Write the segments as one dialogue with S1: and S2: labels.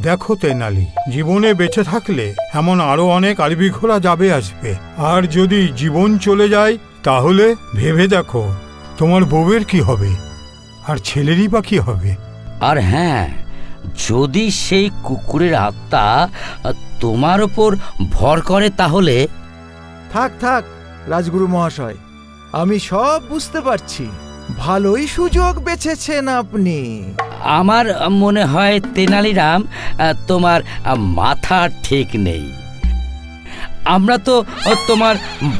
S1: দেখো তেনালি, জীবনে বেঁচে থাকলে এমন আরও অনেক আরবি ঘোড়া যাবে আসবে। আর যদি জীবন চলে যায়, তাহলে ভেবে দেখো, তোমার বউয়ের কি হবে? আর ছেলেরই বা কি হবে?
S2: আর হ্যাঁ যদি সেই কুকুরের আত্মা তোমার ওপর ভর করে তাহলে?
S3: থাক থাক রাজগুরু মহাশয় আমি সব বুঝতে পারছি। ভালোই সুযোগ বেছেছেন আপনি।
S2: আমার মনে হয় তেনালিরাম তোমার মাথা ঠিক নেই। আমরা তো তোমার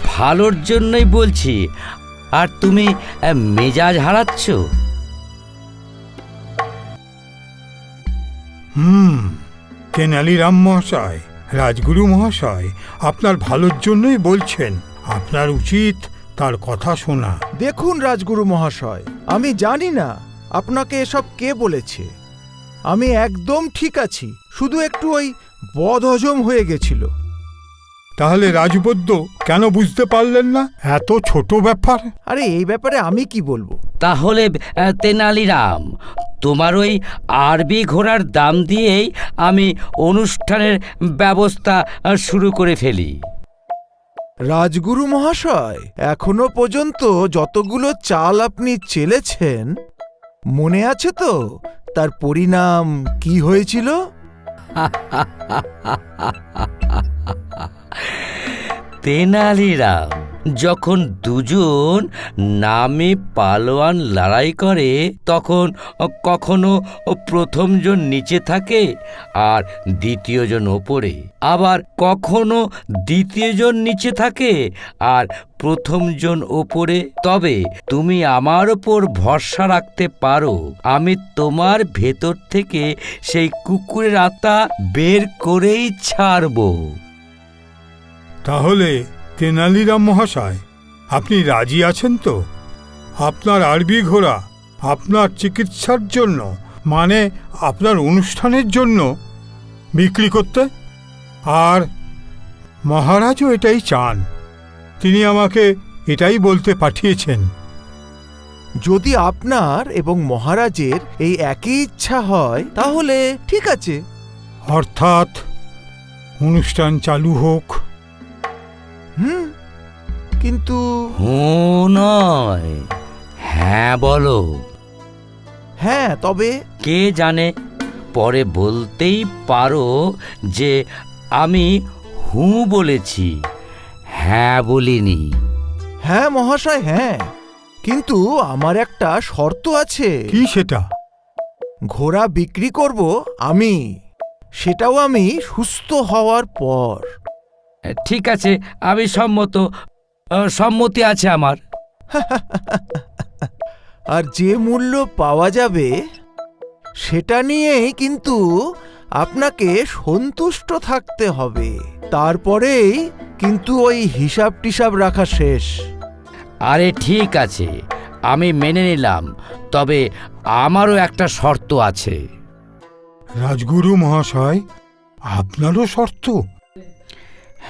S2: ভালোর জন্যই বলছি। আর তুমি মেজাজ হারাচ্ছ?
S1: হুম তেনালিরাম মহাশয় রাজগুরু মহাশয় আপনার ভালোর জন্যই বলছেন। আপনার উচিত তার কথা শোনা।
S3: দেখুন রাজগুরু মহাশয় আমি জানি না আপনাকে এসব কে বলেছে। আমি একদম ঠিক আছি শুধু একটু ওই বদহজম হয়ে গেছিল।
S1: তাহলে রাজবদ্য কেন বুঝতে পারলেন না? এত ছোট ব্যাপার।
S3: আরে এই ব্যাপারে আমি কি বলব?
S2: তাহলে তেনালিরাম তোমার ওই আরবি ঘোড়ার দাম দিয়েই আমি অনুষ্ঠানের ব্যবস্থা শুরু করে ফেলি।
S3: রাজগুরু মহাশয় এখনও পর্যন্ত যতগুলো চাল আপনি চেলেছেন মনে আছে তো তার পরিণাম কি হয়েছিল?
S2: তেনালিরাম যখন দুজন নামে পালোয়ান লড়াই করে, তখন কখনো প্রথমজন নিচে থাকে আর দ্বিতীয়জন ওপরে। আবার কখনো দ্বিতীয়জন নিচে থাকে আর প্রথমজন ওপরে। তবে তুমি আমার ওপর ভরসা রাখতে পারো। আমি তোমার ভেতর থেকে সেই কুকুরের আত্মা বের করেই ছাড়বো।
S1: তাহলে তেনালিরাম মহাশয় আপনি রাজি আছেন তো? আপনার আরবি ঘোড়া আপনার চিকিৎসার জন্য মানে আপনার অনুষ্ঠানের জন্য বিক্রি করতে? আর মহারাজও এটাই চান। তিনি আমাকে এটাই বলতে পাঠিয়েছেন।
S3: যদি আপনার এবং মহারাজের এই একই ইচ্ছা হয় তাহলে ঠিক আছে।
S1: অর্থাৎ অনুষ্ঠান চালু হোক।
S3: হুম? কিন্তু
S2: হুঁ নয়। হ্যাঁ বলো।
S3: হ্যাঁ তবে
S2: কে জানে? পরে বলতেই পারো যে আমি হু বলেছি। হ্যাঁ বলিনি।
S3: হ্যাঁ মহাশয় হ্যাঁ। কিন্তু আমার একটা শর্ত আছে।
S1: কি সেটা?
S3: ঘোড়া বিক্রি করব আমি। সেটাও আমি সুস্থ হওয়ার পর।
S2: ঠিক আছে আমি সম্মত সম্মতি আছে আমার।
S3: আর যে মূল্য পাওয়া যাবে সেটা নিয়েই কিন্তু আপনাকে সন্তুষ্ট থাকতে হবে। তারপরেই কিন্তু ওই হিসাব টিসাব রাখা শেষ।
S2: আরে ঠিক আছে আমি মেনে নিলাম তবে আমারও একটা শর্ত আছে।
S1: রাজগুরু মহাশয় আপনারও শর্ত?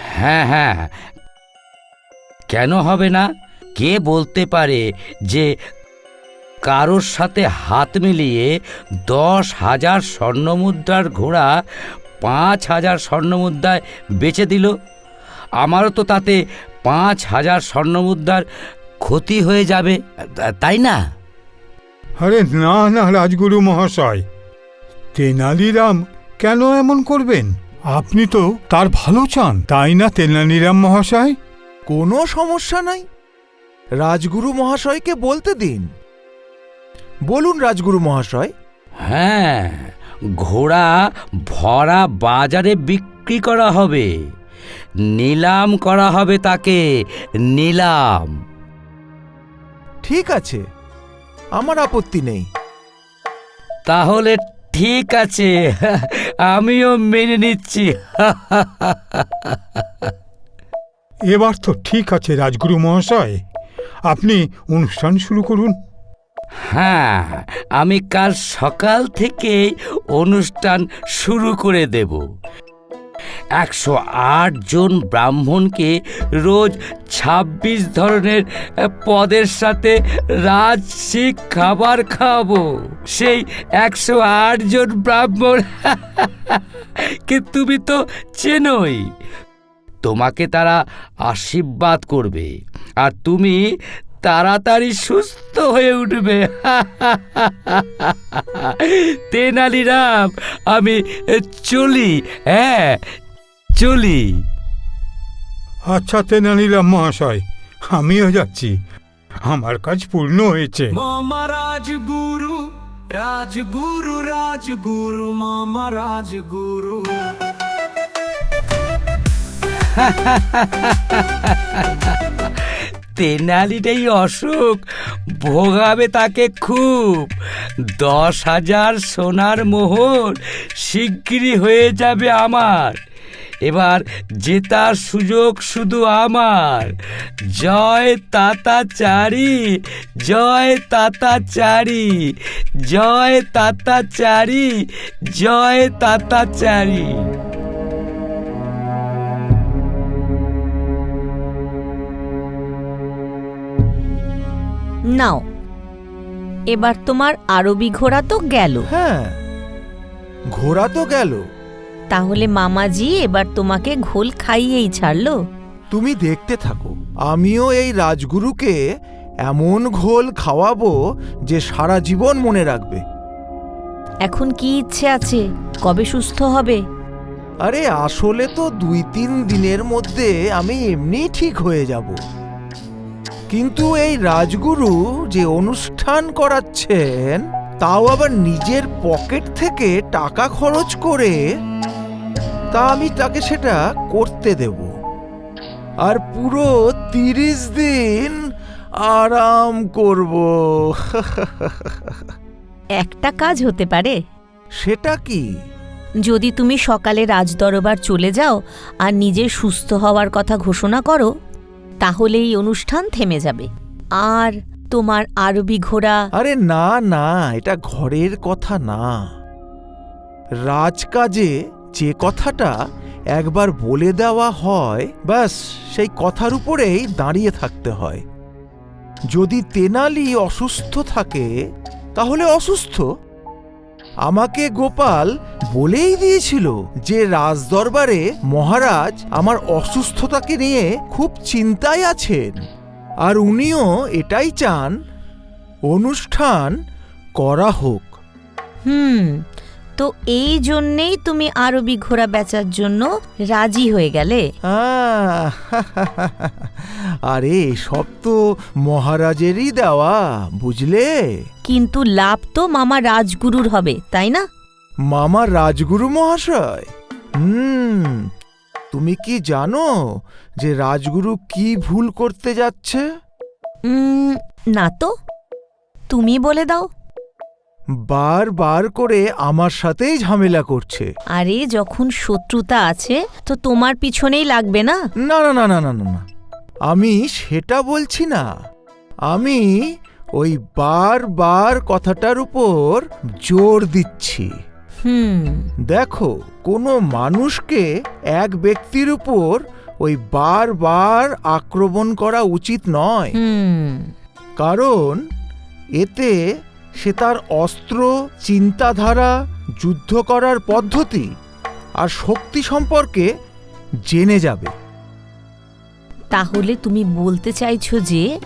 S2: হ্যাঁ হ্যাঁ। কেন হবে না? কে বলতে পারে যে কারোর সাথে হাত মিলিয়ে দশ হাজার স্বর্ণমুদ্রার ঘোড়া পাঁচ হাজার স্বর্ণমুদ্রায় বেচে দিল? আমারও তো তাতে পাঁচ হাজার স্বর্ণমুদ্রার ক্ষতি হয়ে যাবে। তাই না?
S1: আরে না না, রাজগুরু মহাশয়। তেনালিরাম কেন এমন করবেন? আপনি তো তার ভালো চান তাই না তেনালিরাম মহাশয়?
S3: কোনো সমস্যা নাই। রাজগুরু মহাশয়কে বলতে দিন। বলুন রাজগুরু মহাশয়।
S2: হ্যাঁ ঘোড়া ভরা বাজারে বিক্রি করা হবে। নিলাম করা হবে তাকে নিলাম।
S3: ঠিক আছে আমার আপত্তি নেই।
S2: তাহলে ঠিক আছে আমিও মেনে নিচ্ছি।
S1: এবার তো ঠিক আছে রাজগুরু মহাশয় আপনি অনুষ্ঠান শুরু করুন।
S2: হ্যাঁ আমি কাল সকাল থেকে অনুষ্ঠান শুরু করে দেব। একশো আট জন ব্রাহ্মণকে রোজ ছাব্বিশ ধরনের পদের সাথে রাজসিক খাবার খাওয়াবো। সেই একশো আট জন ব্রাহ্মণ, কে তুমি তো চেনোই। তোমাকে তারা আশীর্বাদ করবে আর তুমি তাড়াতাড়ি সুস্থ হয়ে উঠবে। তেনালিরাম, আমি চলি হ্যাঁ চলি।
S1: আচ্ছা তেনালিরাম মহাশয়। আমিও যাচ্ছি। আমার কাজ পূর্ণ হয়েছে।
S4: মামা রাজগুরু রাজগুরু রাজগুরু মামা রাজগুরু।
S2: তেনালির এই অসুখ ভোগাবে তাকে খুব। দশ হাজার সোনার মোহর শিগগিরই হয়ে যাবে আমার। এবার জেতার সুযোগ শুধু আমার। জয় তাতাচারি জয় তাতাচারি জয় তাতাচারি জয় তাতাচারি
S5: নাও এবার তোমার আরবি ঘোড়া তো গেল।
S3: হ্যাঁ ঘোড়া তো গেল।
S5: তাহলে মামাজি এবার তোমাকে ঘোল খাইয়েই ছাড়লো।
S3: তুমি দেখতে থাকো আমিও এই রাজগুরুকে এমন ঘোল খাওয়াবো যে সারা জীবন মনে রাখবে।
S5: এখন কি ইচ্ছে আছে? কবে সুস্থ হবে?
S3: আরে আসলে তো দুই তিন দিনের মধ্যে আমি এমনি ঠিক হয়ে যাব। কিন্তু এই রাজগুরু যে অনুষ্ঠান করাচ্ছেন তাও আবার নিজের পকেট থেকে টাকা খরচ করে তা আমি তাকে সেটা করতে দেব। আর পুরো তিরিশ দিন আরাম করব।
S5: একটা কাজ হতে পারে।
S3: সেটা কি?
S5: যদি তুমি সকালে রাজদরবার চলে যাও আর নিজের সুস্থ হওয়ার কথা ঘোষণা করো তাহলে এই অনুষ্ঠান থেমে যাবে। আর তোমার আরবি ঘোড়া
S3: আরে না না এটা ঘরের কথা না। রাজকাজে যে কথাটা একবার বলে দেওয়া হয়, ব্যাস, সেই কথার উপরেই দাঁড়িয়ে থাকতে হয়। যদি তেনালি অসুস্থ থাকে, তাহলে অসুস্থ। আমাকে গোপাল বলেই দিয়েছিল যে রাজদরবারে মহারাজ আমার অসুস্থতাকে নিয়ে খুব চিন্তায় আছেন, আর উনিও এটাই চান, অনুষ্ঠান করা হোক।
S5: হুম তো এই জন্যেই তুমি আরবি ঘোড়া বেচার জন্য রাজি হয়ে গেলে।
S3: আহ, আরে সব তো মহারাজেরই দেওয়া বুঝলে?
S5: কিন্তু লাভ তো মামা রাজগুরুর হবে তাই না?
S3: মামা রাজগুরু মহাশয়? হুম তুমি কি জানো যে রাজগুরু কি ভুল করতে যাচ্ছে?
S5: উম, না তো। তুমি বলে দাও।
S3: বারবার করে আমার সাথেই ঝামেলা করছে।
S5: আরে যখন শত্রুতা আছে তো তোমার পিছনেই লাগবে না?
S3: না না না না না না না। আমি সেটা বলছি না। আমি ওই বারবার কথাটার উপর জোর দিচ্ছি।
S5: হুম।
S3: দেখো কোনো মানুষকে এক ব্যক্তির উপর ওই বারবার আক্রমণ করা উচিত নয়।
S5: হুম।
S3: কারণ এতে সে তার অস্ত্র চিন্তাধারা যুদ্ধ করার পদ্ধতি আর শক্তি সম্পর্কে জেনে যাবে।
S5: তাহলে তুমি বলতে চাইছো যে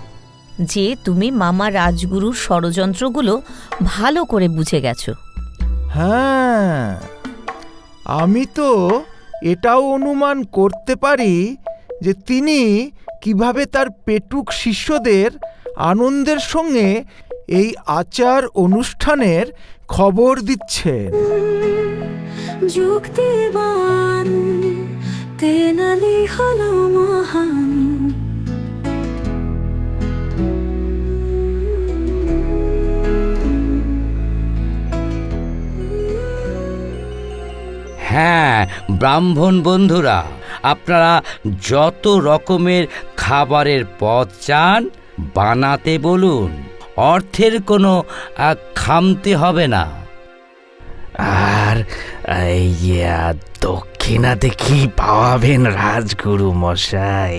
S5: যে তুমি মামা রাজগুরুর ষড়যন্ত্রগুলো ভালো করে বুঝে গেছো।
S3: হ্যাঁ আমি তো এটাও অনুমান করতে পারি যে তিনি কীভাবে তার পেটুক শিষ্যদের আনন্দের সঙ্গে এই আচার অনুষ্ঠানের খবর দিচ্ছেন
S6: যুক্তিবান তেনালি হলো মহান।
S2: হ্যাঁ ব্রাহ্মণ বন্ধুরা আপনারা যত রকমের খাবারের পদ চান বানাতে বলুন। অর্থের কোনো খামতি হবে না।
S7: আর এই আহ, দক্ষিণাতে কি পাওয়াবেন রাজগুরু মশাই।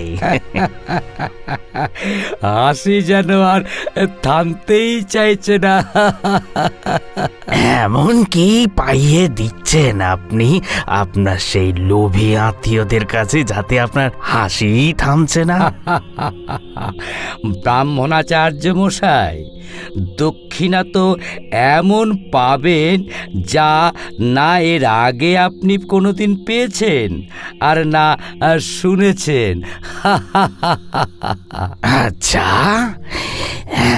S2: হাসি যেন আর থামতেই চাইছে না।
S7: এমন কি পাইয়ে দিচ্ছেন আপনি? আপনার সেই লোভী আত্মীয়দের কাছে যাতে আপনার হাসি থামছে না।
S2: ব্রাহ্মণাচার্য মশাই দক্ষিণা তো এমন পাবেন যা না এর আগে আপনি কোনোদিন পেয়েছেন আর না শুনেছেন।
S7: আচ্ছা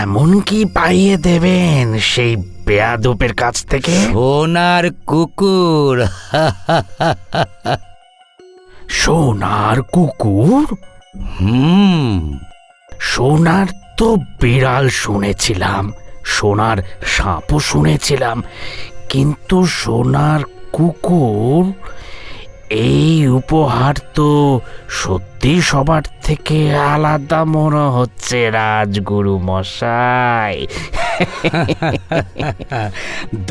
S7: এমন কি পাইয়ে দেবেন সেই বেয়াদপের কাছ থেকে?
S2: সোনার কুকুর।
S7: সোনার কুকুর?
S2: হুম।
S7: সোনার বিড়াল শুনেছিলাম, সোনার সাপও শুনেছিলাম, কিন্তু সোনার কুকুর, এই উপহার তো সত্যি সবার থেকে আলাদা মনে হচ্ছে রাজগুরু মশাই।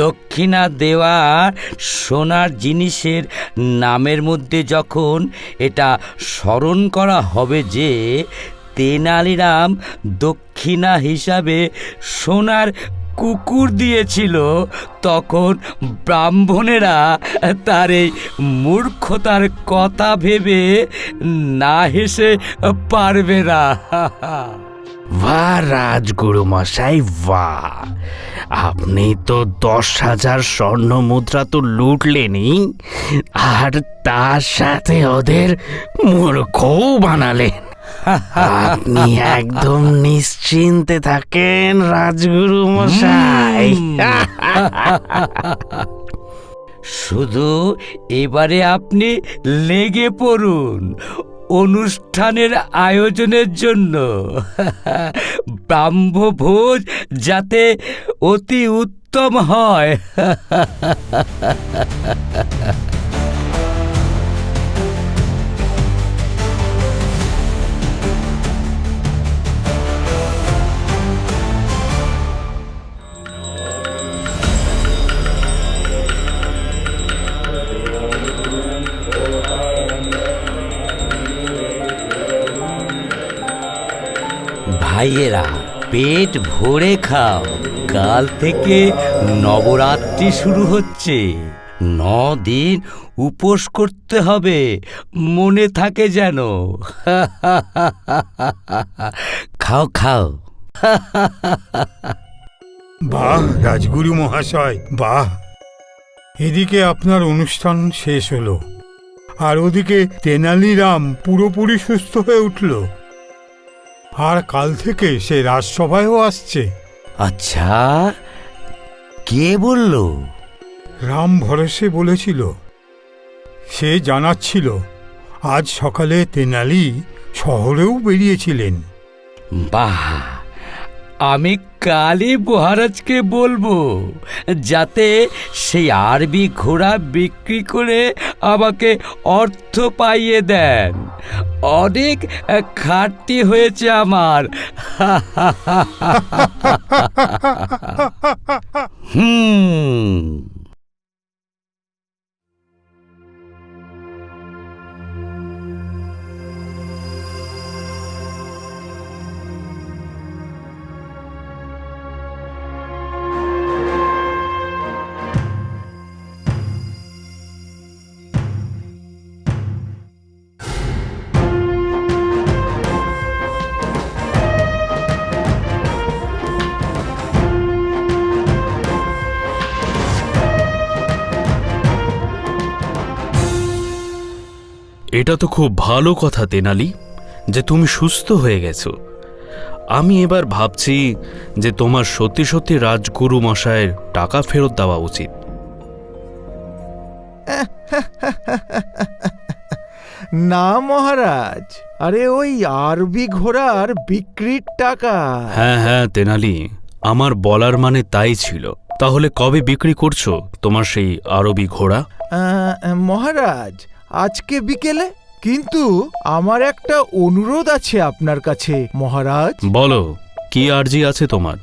S2: দক্ষিণা দেওয়া সোনার জিনিসের নামের মধ্যে যখন এটা স্মরণ করা হবে যে তেনালিরাম দক্ষিণা হিসাবে সোনার কুকুর দিয়েছিল। তখন ব্রাহ্মণেরা তার এই মূর্খতার কথা ভেবে না হেসে পারবে না।
S7: বাহ রাজগুরু মশাই, বাহ। আপনি তো দশ হাজার স্বর্ণ মুদ্রা তো লুটলেনই, আর তার সাথে ওদের মূর্খও বানালেন। আপনি একদম নিশ্চিন্তে থাকেন, রাজগুরু মশাই।
S2: শুধু এবারে আপনি লেগে পড়ুন অনুষ্ঠানের আয়োজনের জন্য। ব্রাহ্মভোজ যাতে অতি উত্তম হয়। ভাইয়েরা, পেট ভরে খাও। কাল থেকে নবরাত্রি শুরু হচ্ছে। ন দিন উপোস করতে হবে, মনে থাকে যেন। খাও খাও।
S1: বাহ, রাজগুরু মহাশয়, বাহ। এদিকে আপনার অনুষ্ঠান শেষ হলো। আর ওদিকে তেনালিরাম পুরোপুরি সুস্থ হয়ে উঠল। আর কাল থেকে সে রাজসভায়ও আসছে।
S2: আচ্ছা কে বলল?
S1: রাম ভরসে বলেছিল। সে জানাচ্ছিল আজ সকালে তেনালি শহরেও বেরিয়েছিলেন।
S2: বাহ আমি কালই মহারাজকে বলব, যাতে সেই আরবি ঘোড়া বিক্রি করে আমাকে অর্থ পাইয়ে দেন। অনেক খাটতি হয়েছে আমার। হুম।
S8: এটা তো খুব ভালো কথা তেনালি যে তুমি সুস্থ হয়ে গেছো। আমি এবার ভাবছি যে তোমার সত্যি সত্যি রাজগুরু মশায়ের টাকা ফেরত দেওয়া উচিত।
S3: না মহারাজ। আরে ওই আরবি ঘোড়ার বিক্রির টাকা।
S8: হ্যাঁ হ্যাঁ তেনালি আমার বলার মানে তাই ছিল। তাহলে কবে বিক্রি করছ তোমার সেই আরবি ঘোড়া?
S3: মহারাজ আজকে বিকেলে? কিন্তু আমার একটা অনুরোধ আছে আপনার কাছে মহারাজ।
S8: বলো কি আর্জি আছে তোমার?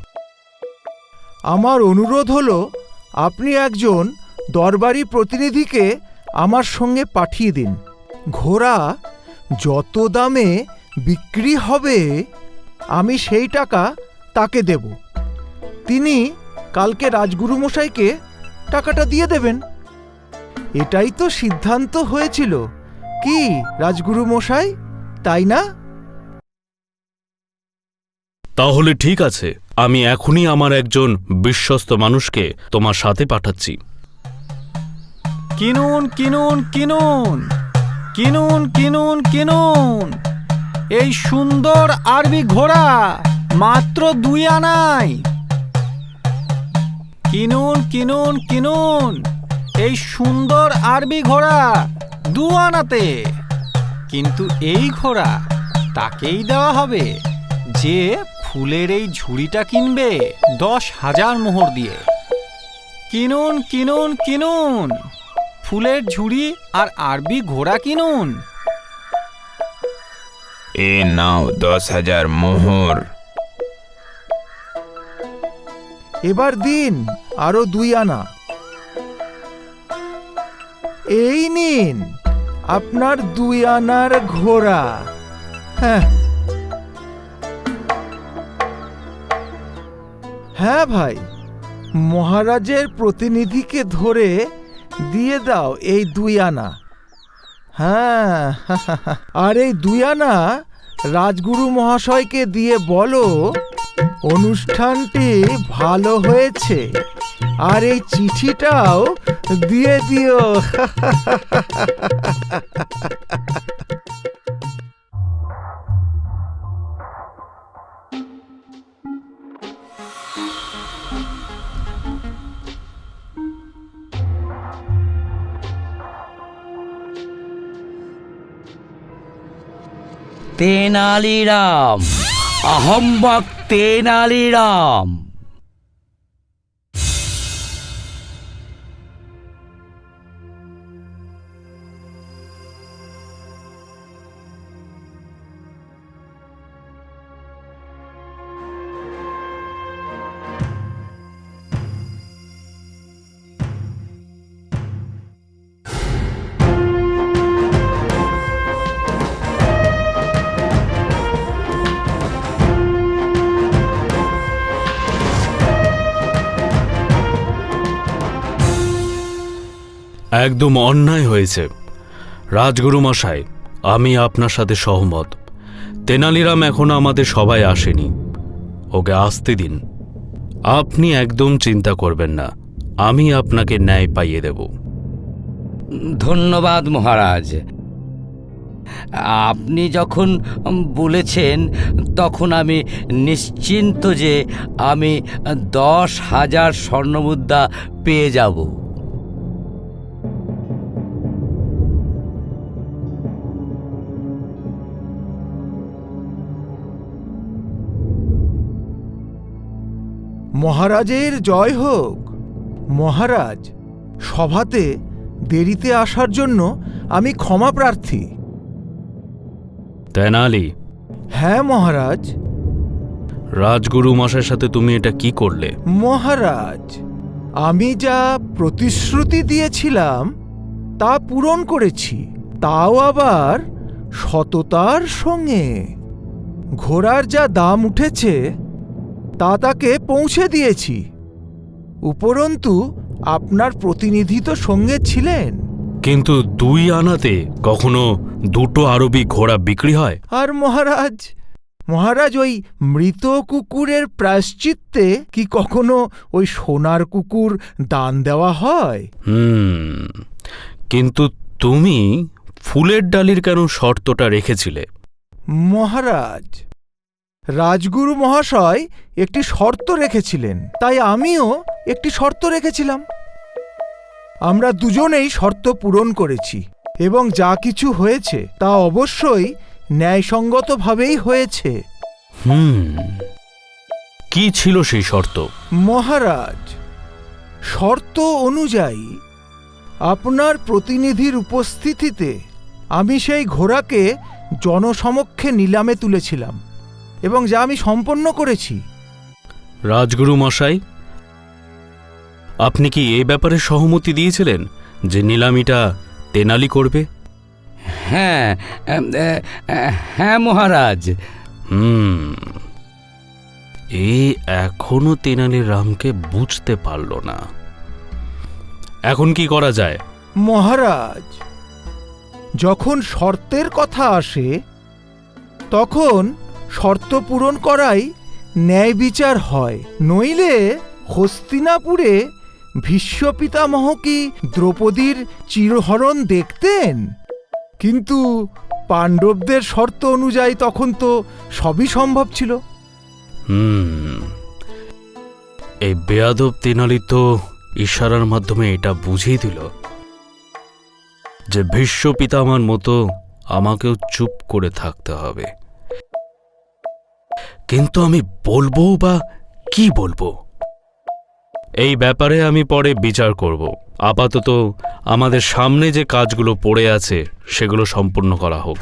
S3: আমার অনুরোধ হলো আপনি একজন দরবারি প্রতিনিধিকে আমার সঙ্গে পাঠিয়ে দিন। ঘোড়া যত দামে বিক্রি হবে আমি সেই টাকা তাকে দেব। তিনি কালকে রাজগুরু মশাইকে টাকাটা দিয়ে দেবেন। এটাই তো সিদ্ধান্ত হয়েছিল। কি রাজগুরু মশাই? তাই না?
S8: তাহলে ঠিক আছে আমি এখনই আমার একজন বিশ্বস্ত মানুষকে তোমার সাথে পাঠাচ্ছি।
S4: কিনুন কিনুন কিনুন কিনুন কিনুন কিনুন। এই সুন্দর আরবি ঘোড়া মাত্র দুই আনাই কিনুন কিনুন কিনুন। এই সুন্দর আরবি ঘোড়া দু আনাতে কিন্তু এই ঘোড়া তাকেই দেওয়া হবে যে ফুলের এই ঝুড়িটা কিনবে দশ হাজার মোহর দিয়ে। কিনুন কিনুন কিনুন। ফুলের ঝুড়ি আর আরবি ঘোড়া কিনুন।
S9: এ নাও দশ হাজার মোহর।
S3: এবার দিন আরও দুই আনা। এই নিন, আপনার দুই আনার ঘোড়া। হ্যাঁ। হ্যাঁ ভাই, মহারাজের প্রতিনিধিকে ধরে দিয়ে দাও এই দুই আনা। হ্যাঁ আর এই দুই আনা রাজগুরু মহাশয়কে দিয়ে বলো, অনুষ্ঠানটি ভালো হয়েছে। আর এই চিঠিটাও দিয়ে দিও।
S2: তেনালিরাম আহম্মক তেনালিরাম।
S8: একদম অন্যায় হয়েছে। রাজগুরু মশাই, আমি আপনার সাথে সহমত। তেনালিরাম এখনও আমাদের সবাই আসেনি। ওকে আসতে দিন। আপনি একদম চিন্তা করবেন না। আমি আপনাকে ন্যায় পাইয়ে দেব।
S2: ধন্যবাদ মহারাজ। আপনি যখন বলেছেন, তখন আমি নিশ্চিন্ত যে আমি দশ হাজার স্বর্ণমুদ্রা পেয়ে যাব।
S3: মহারাজের জয় হোক। মহারাজ সভাতে দেরিতে আসার জন্য আমি ক্ষমা প্রার্থী।
S8: তেনালি।
S3: হ্যাঁ মহারাজ।
S8: রাজগুরু মশাইয়ের সাথে তুমি এটা কি করলে?
S3: মহারাজ আমি যা প্রতিশ্রুতি দিয়েছিলাম তা পূরণ করেছি। তাও আবার সততার সঙ্গে। ঘোড়ার যা দাম উঠেছে তা তাকে পৌঁছে দিয়েছি। উপরন্তু আপনার প্রতিনিধি তো সঙ্গে ছিলেন।
S8: কিন্তু দুই আনাতে কখনো দুটো আরবি ঘোড়া বিক্রি হয়?
S3: আর মহারাজ মহারাজ ওই মৃত কুকুরের প্রায়শ্চিত্তে কি কখনো ওই সোনার কুকুর দান দেওয়া হয়?
S8: হুম কিন্তু তুমি ফুলের ডালির কেন শর্তটা রেখেছিলে?
S3: মহারাজ রাজগুরু মহাশয় একটি শর্ত রেখেছিলেন তাই আমিও একটি শর্ত রেখেছিলাম। আমরা দুজনেই শর্ত পূরণ করেছি এবং যা কিছু হয়েছে তা অবশ্যই ন্যায়সঙ্গতভাবেই হয়েছে।
S8: হুম কি ছিল সেই শর্ত?
S3: মহারাজ শর্ত অনুযায়ী আপনার প্রতিনিধির উপস্থিতিতে আমি সেই ঘোড়াকে জনসমক্ষে নিলামে তুলেছিলাম। এবং যা আমি সম্পন্ন করেছি।
S8: রাজগুরু মশাই আপনি কি এই ব্যাপারে সহমতি দিয়েছিলেন যে নিলামিটা তেনালি করবে?
S2: হ্যাঁ হ্যাঁ মহারাজ।
S8: হুম এ এখনও তেনালি রামকে বুঝতে পারল না। এখন কি করা যায়?
S3: মহারাজ যখন শর্তের কথা আসে তখন শর্ত পূরণ করাই ন্যায় বিচার হয়। নইলে হস্তিনাপুরে ভীষ্ম পিতামহ কি দ্রৌপদীর চিরহরণ দেখতেন? কিন্তু পাণ্ডবদের শর্ত অনুযায়ী তখন তো সবই সম্ভব ছিল।
S8: হুম, এই বেয়াদব তেনালি তো ইশারার মাধ্যমে এটা বুঝিয়ে দিল যে ভীষ্ম পিতামার মতো আমাকেও চুপ করে থাকতে হবে। কিন্তু আমি বলব বা কি বলব এই ব্যাপারে আমি পরে বিচার করব আপাতত আমাদের সামনে যে কাজগুলো পড়ে আছে সেগুলো সম্পূর্ণ করা হোক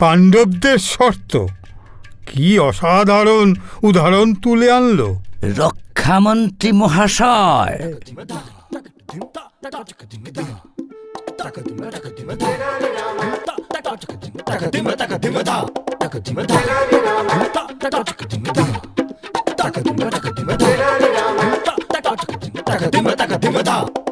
S1: পাণ্ডবদের শর্ত কি অসাধারণ উদাহরণ তুলে আনলো
S2: রক্ষামন্ত্রী মহাশয় Taka dimma, taka dimma, da.